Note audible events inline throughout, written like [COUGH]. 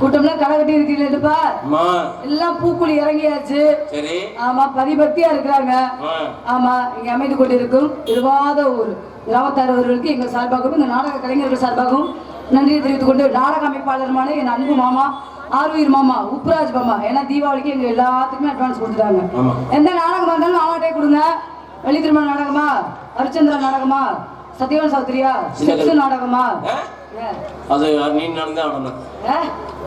கூட்டம்லாம் களை கட்டி இருக்கீங்களேப்பா எல்லாம் பூக்குழி இறங்கியாச்சு. சரி. ஆமா பதிபக்தியா இருக்கிறாங்க. ஆமா இங்க அமைந்து கொண்டிருக்கும் இருவாத ஊர் கிராமத்தாரவர்களுக்கு எங்கள் சார்பாகவும் இந்த நாடக கலைஞர்கள் சார்பாகவும் நன்றியை தெரிவித்துக் கொண்டு நாடக அமைப்பாளருமான என் அன்பு மாமா ஆர்வீர் மாமா உப்ராஜ் மாமா ஏன்னா தீபாவளிக்கு எங்க எல்லாத்துக்குமே அட்வான்ஸ் கொடுத்துட்டாங்க. எந்த நாடகம் இருந்தாலும் மாமாட்டே கொடுங்க. வெளி திருமண நாடகமா? ஹரிச்சந்திரா நாடகமா? சத்யவான் சௌத்ரியா? சிக்ஸு நாடகமா? அது நீ நடந்தே ஆடணும்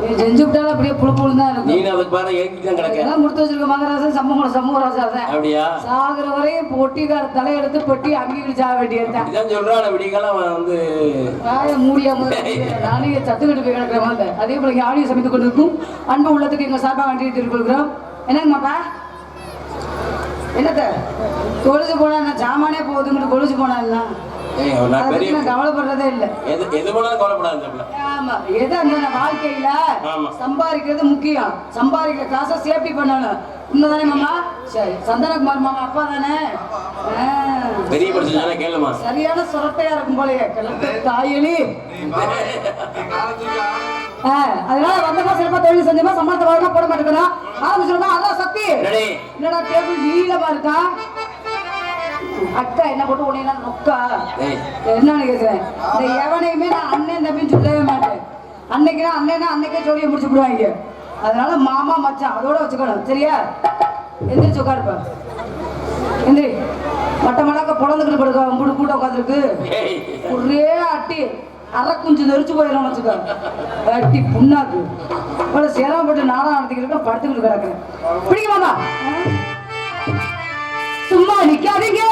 நீ செஞ்சு விட்டாலும் அப்படியே புழு புழு தான் நீ இருக்கும் அதுக்கு பாரு ஏங்கி தான் கிடக்க எல்லாம் கொடுத்து வச்சிருக்க மகராசன் சமூகம் சமூகராசா தான் அப்படியா? சாகுற வரையும் பொட்டிக்கார தலையெடுத்து பொட்டி அங்கீகரி சாக வேண்டியதுதான். இதான் சொல்றான் வந்து வாய மூடியா நானே சத்துக்கிட்டு போய் கிடக்கிற மாதிரி அதே போல ஆடியோ சமைத்துக் கொண்டிருக்கும். அன்பு உள்ளத்துக்கு எங்க சார்பாக வண்டி தெரிவிக்கிறோம் என்னங்கம்மாப்பா என்னத்த? கொலுசு போனா சாமானே போகுதுங்கிட்டு கொலுசு போனா நான் பெரிய கவலைப்படுறதே இல்லை. எது எது போனாலும் கவலைப்படாது இந்த பிள்ளை. ஆமா எது அந்த வாழ்க்கையில. சம்பாதிக்கிறது முக்கியம். சம்பாதிக்கிற காசை சேஃப்டி பண்ணணும். உண்மைதானே மாமா? சரி சந்தனகுமார் மாமா அப்பா தானே? ஆ. பெரிய பிரச்சனை கேளுமா. சரியான சுரட்டையா இருக்கும் போலயே தாயலி. அதனால வந்தமா சிறப்பா தொழில் செஞ்சமா சம்பளத்தை வாங்க போட மாட்டேங்கிறோம் ஆரம்பிச்சிருமா அதான் சக்தி. என்னடா? டேபிள் நீளமா இருக்கா? அக்கா என்ன போட்டு உன்னை நொக்கா? என்னன்னு கேக்குறேன்? இந்த எவனையுமே நான் அண்ணன் தம்பின்னு சொல்லவே மாட்டேன். அன்னைக்கு அண்ணனா அன்னைக்கே சொல்லி முடிச்சு விடுவாங்க. அதனால மாமா மச்சான் அதோட வச்சுக்கணும். சரியா? எந்திரிச்சு உட்காருப்ப. எந்திரி. மட்ட மடக்க பொழந்துக்கிட்டு படுக்க முடு கூட்டம் உட்காந்துருக்கு. ஒரே அட்டி. அரை குஞ்சு நெரிச்சு போயிடும் வச்சுக்கோ. அட்டி புண்ணாக்கு. இவ்வளோ சிரமப்பட்டு நாடகம் நடத்திக்கிட்டு படுத்துக்கிட்டு கிடக்குறேன். பிடிக்குமாமா சும்மா நிக்காதீங்க. நான்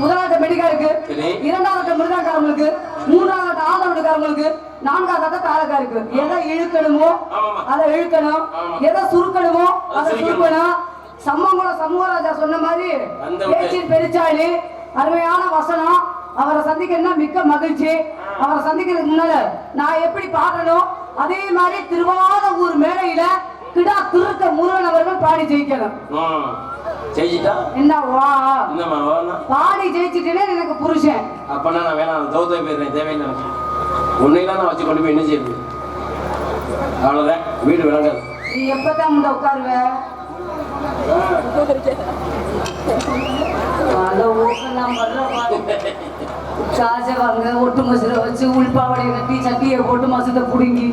முதலாவது மெடிக்காருக்கு சரி. இரண்டாவது மிருகாக்காரங்களுக்கு மூன்றாவது ஆதவனுக்காரங்களுக்கு நான்காவது காலக்காருக்கு எதை இழுக்கணுமோ. அதை இழுக்கணும். எதை சுருக்கணுமோ அதை சுருக்கணும். சம்மங்குளம் சமூகராஜா சொன்ன மாதிரி. பேச்சின் பெருச்சாளி அருமையான வசனம் அவரை சந்திக்கணும்னா மிக்க மகிழ்ச்சி அவரை சந்திக்கிறதுக்கு முன்னால நான் எப்படி பாடணும் அதே மாதிரி திருவாத ஊர் மேடையில கிடா திருக்க முருகன் அவர்கள் பாடி ஜெயிக்கணும் ம் செஞ்சிட்டா என்ன வா என்னம்மா பாடி ஜெயிச்சிட்டேனே எனக்கு புருஷன். அப்பனா நான் வேணாம் தோத்த போயிடுறேன் தேவையில்லை எனக்கு. உன்னையெல்லாம் நான் வச்சு கொண்டு போய் என்ன செய்யுது அவ்வளோதான் வீடு விளங்காது நீ எப்பதான் முண்ட உட்காருவ? அத ஊக்கெல்லாம் பண்ற பாரு. வாங்க ஒட்டு மசுல வச்சு உள்பாவடைய கட்டி சட்டியை போட்டு மசத்தை புடுங்கி.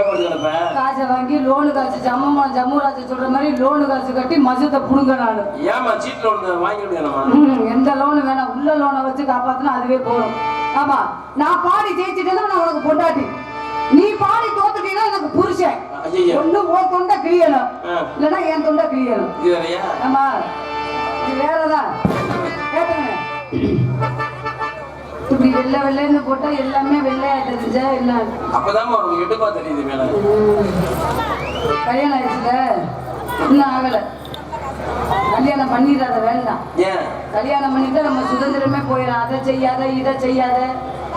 போட்டு கிடப்ப காசை வாங்கி லோனு காசு ஜம்மம்மா ஜம்முராஜ சொல்ற மாதிரி லோனு காசு கட்டி மசத்தை புடுங்க நானு. ஏமா வாங்கி எந்த லோனு வேணாம். உள்ள லோனை வச்சு காப்பாத்தினா அதுவே போதும். ஆமா நான் பாடி ஜெயிச்சிட்டேன்னா நான் உனக்கு பொண்டாட்டி. நீ பாடி தோத்துட்டீங்கன்னா எனக்கு புருஷன். ஒண்ணு உன் தொண்டை கிளியணும். இல்லைன்னா என் தொண்டை கிளியணும் ஆமா. இது வேறதான். கேட்டுங்க [LAUGHS] வெள்ளை வெள்ளைன்னு போட்டா எல்லாமே வெள்ளையா தெரிஞ்சா என்ன அப்பதான் உனக்கு எடுப்பா தெரியுது மேல. கல்யாணம் ஆயிடுச்சுல? இன்னும் ஆகல. கல்யாணம் பண்ணிடாத வேண்டாம். கல்யாணம் பண்ணிட்டு நம்ம சுதந்திரமே போயிடும். அதை செய்யாத இதை செய்யாத.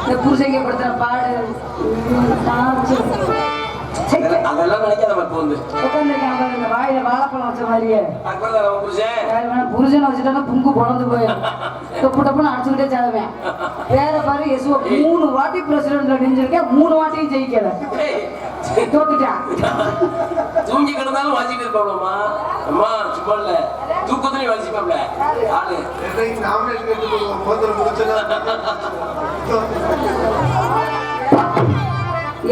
இந்த புருஷங்க படுத்துற பாடு. அதெல்லாம் நினைக்காத இப்போ வந்து. பாரு, வாழைப்பழம் வச்ச மாதிரியே. புருஷன்? வச்சுட்டா புங்கு பொழந்து போயிடும். தொப்பு டப்புன்னு அடிச்சுக்கிட்டே சாதுவேன் வேற பாரு எசுவ மூணு வாட்டி பிரசிடென்ட்ல நெஞ்சிருக்கேன் மூணு வாட்டியும் ஜெயிக்கல. தோத்துட்டான் தூங்கி கிடந்தாலும் வாசிட்டு இருப்பாப்லம்மா. அம்மா சும்மா இல்ல. தூக்கத்துலயும் வாசிப்பாப்ல. ஆளு. [LAUGHS]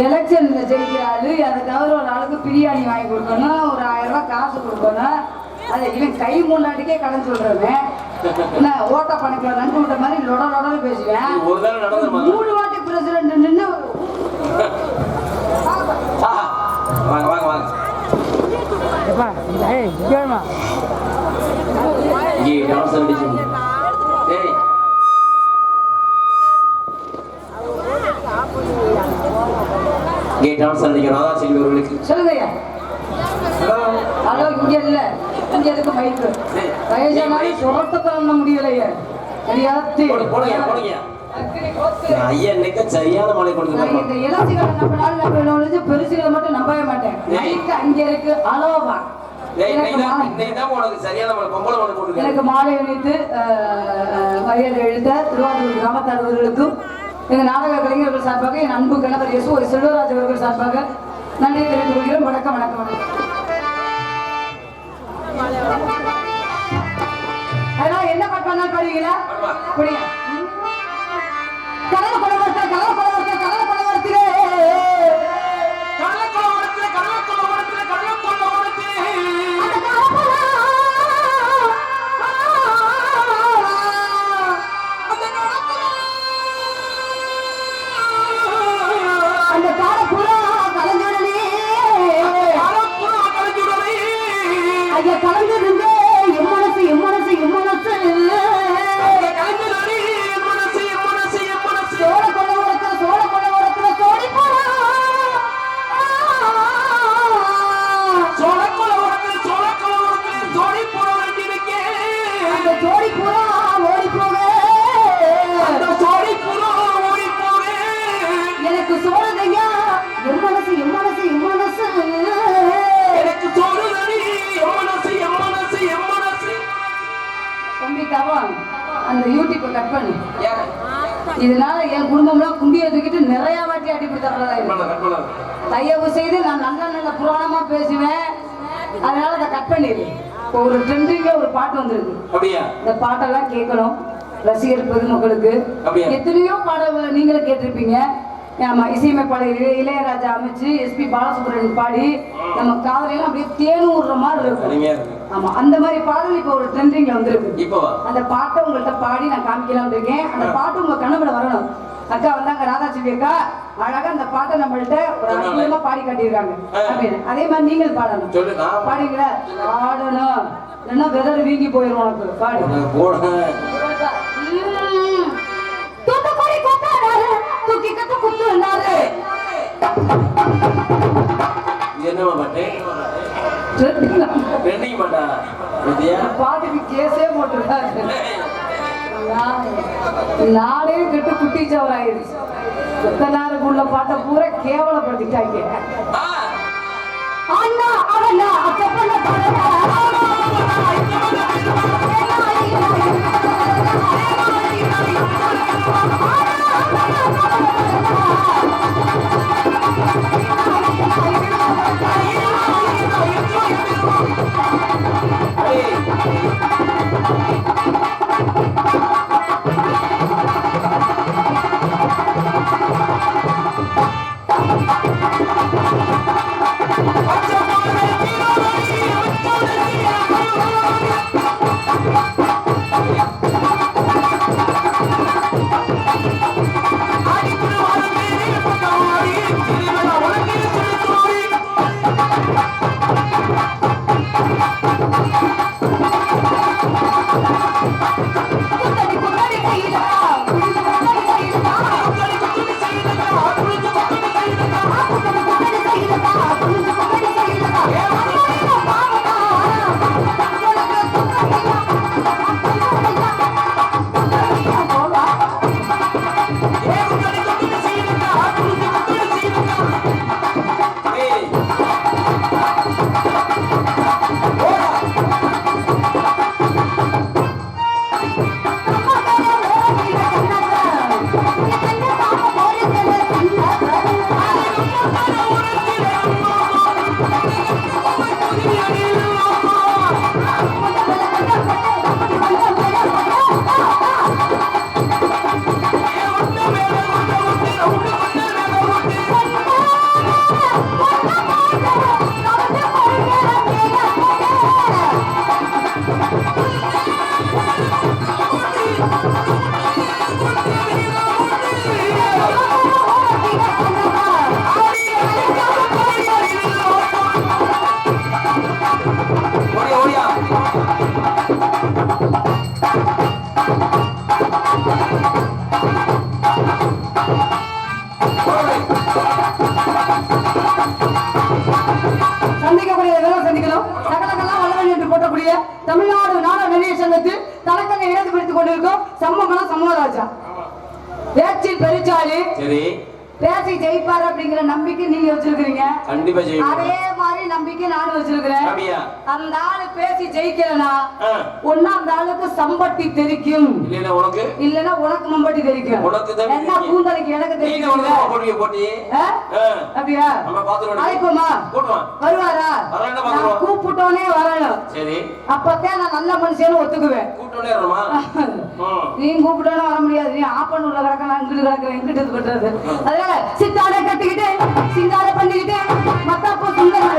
எலெக்ஷன்ல ஜெயிக்கிறாரு. அதுக்காக ஒரு ஆளுக்கு பிரியாணி வாங்கி கொடுக்கணும். ஒரு ஆயிரம் ரூபாய் காசு கொடுக்கணும். அதை இவன் கை முன்னாடிக்கே கடன் சொல்றவன். என்ன ஓட்ட பணிக்குள்ள நண்டு விட்ட மாதிரி லொட லொடன்னு பேசுவேன். மூணு வாட்டி பிரசிடென்ட் நின்று வாங்க வாங்க வாங்க. டான்ஸ் அடிச்சு டான்ஸ் அடிக்க ராதா செல்வி அவர்களுக்கு. சொல்லுங்க ஹலோ இங்க இல்ல. இங்க எதுக்கு மைக்கு வயசானாலும் சுரத்த பண்ண முடியலையே. தெரியாது. போடு, போடுங்க போடுங்க நான் ஐயா இன்னைக்கு சரியான மழை நான் கொடுத்துருக்கேன் இந்த இளச்சிகளை நம்பினாலும் நம்பணும் ஒழிஞ்சு பெருசுகளை மட்டும் நம்பவே மாட்டேன். மைக்கு அங்க இருக்கு. அலோவா. எனக்கு மாலை- அணித்து மரியாதை எழுத்த திருவாரூர் கிராமத்து அலுவலர்களுக்கும் எங்க நாடக கலைஞர்கள் சார்பாக என் அன்பு கணவர் இயேசு ஒரு செல்வராஜ் அவர்கள் சார்பாக நன்றி தெரிவித்துக் கொள்கிறோம் வணக்கம் வணக்கம் வணக்கம். அதனால என்ன பாட்டு பண்ணாலும் பாடுவீங்களா கலவு கொலவர்த்த தவம் அந்த யூடியூப்பை கட் பண்ணு. இதனால என் குடும்பம்லாம் குண்டியை தூக்கிட்டு நிறைய வாட்டி தரதா இருக்கு. தயவு செய்து நான் நல்ல நல்ல புராணமா பேசுவேன். அதனால அதை கட் பண்ணிடு. இப்போ ஒரு ட்ரெண்டிங்ல ஒரு பாட்டு வந்திருக்கு. இந்த பாட்டெல்லாம் கேட்கணும். ரசிகர் பொதுமக்களுக்கு? எத்தனையோ பாடல்களை நீங்களும் கேட்டிருப்பீங்க. ஆமா இசையமைப்பாளர் இளைய- இளையராஜா அமைச்சு எஸ்பி பாலசுப்ரமணியன் பாடி நம்ம காதலையெல்லாம் அப்படியே தேனூர்ற மாதிரி இருக்கும். அருமையா இருக்கு. ஆமா அந்த மாதிரி பாடல் இப்போ ஒரு ட்ரெண்டிங்ல வந்திருக்கு. இப்போ அந்த பாட்டை உங்கள்கிட்ட பாடி நான் காமிக்கலாம் இருக்கேன். அந்த பாட்டு உங்க கனவுல வரணும். அக்கா வந்தாங்க ராதாச்செல்வி அக்கா. அழகா அந்த பாட்டை நம்மள்ட்ட ஒரு. அற்புதமா பாடி காட்டியிருக்காங்க. அப்படின்னு. அதே மாதிரி நீங்கள் பாடணும். பாடுங்களா பாடணும். இல்லைன்னா விரல் வீங்கி போயிடும் உனக்கு. பாடு. என்னமா பாட்டு ட்ரெண்டிங் பாட்டா வித்யா பாட்டுக்கு கேஸே போட்டுருக்காரு நாடே கெட்டு குட்டி சவராயிருச்சு உள்ள பாட்டை பூரா கேவலப்படுத்திட்டாங்க அண்ணா பாடல தமிழ்நாடு நாடக நடிகர் சங்கத்தில் தலக்கங்க இணைந்து பிடித்துக் கொண்டிருக்கும் சம்மகலம் சம்மராஜா பேச்சில் பெருச்சாலி. சரி. பேசி ஜெயிப்பார் அப்படிங்கிற நம்பிக்கை நீங்க வச்சிருக்கீங்க கண்டிப்பா அதே மாதிரி நம்பிக்கை நானும் வச்சிருக்கிறேன். அந்த ஆளு பேசி ஜெயிக்கலனா. ஒன்னா அந்த ஆளுக்கு சம்பட்டி தெரிக்கும். இல்லைன்னா உனக்கு? இல்லனா உனக்கு மம்பட்டி தெரிக்கும். உனக்கு என்ன. கூந்தலுக்கு எனக்கு நீங்க தெரியும் உனக்கு போடுவீங்க போட்டி. அப்படியா? நம்ம பாத்துருவோம் அழைப்போமா? கூட்டுவான் வருவாரா? நான் பாத்துருவோம். கூப்பிட்டோனே வரணும். சரி. அப்பத்தான் நான் நல்ல மனுஷன்னு ஒத்துக்குவேன். கூட்டோடே வரணுமா. [LAUGHS] நீ கூப்பிட்டாலும் வர முடியாது. நீ ஆப்பனூர்ல கிடக்க நான் இங்கிட்டு கிடக்கிறேன் இங்கிட்டு கிட்டுறது அதனால சித்தாடை கட்டிக்கிட்டு சிந்தாடை பண்ணிக்கிட்டு மத்தாப்போ சுந்தரம்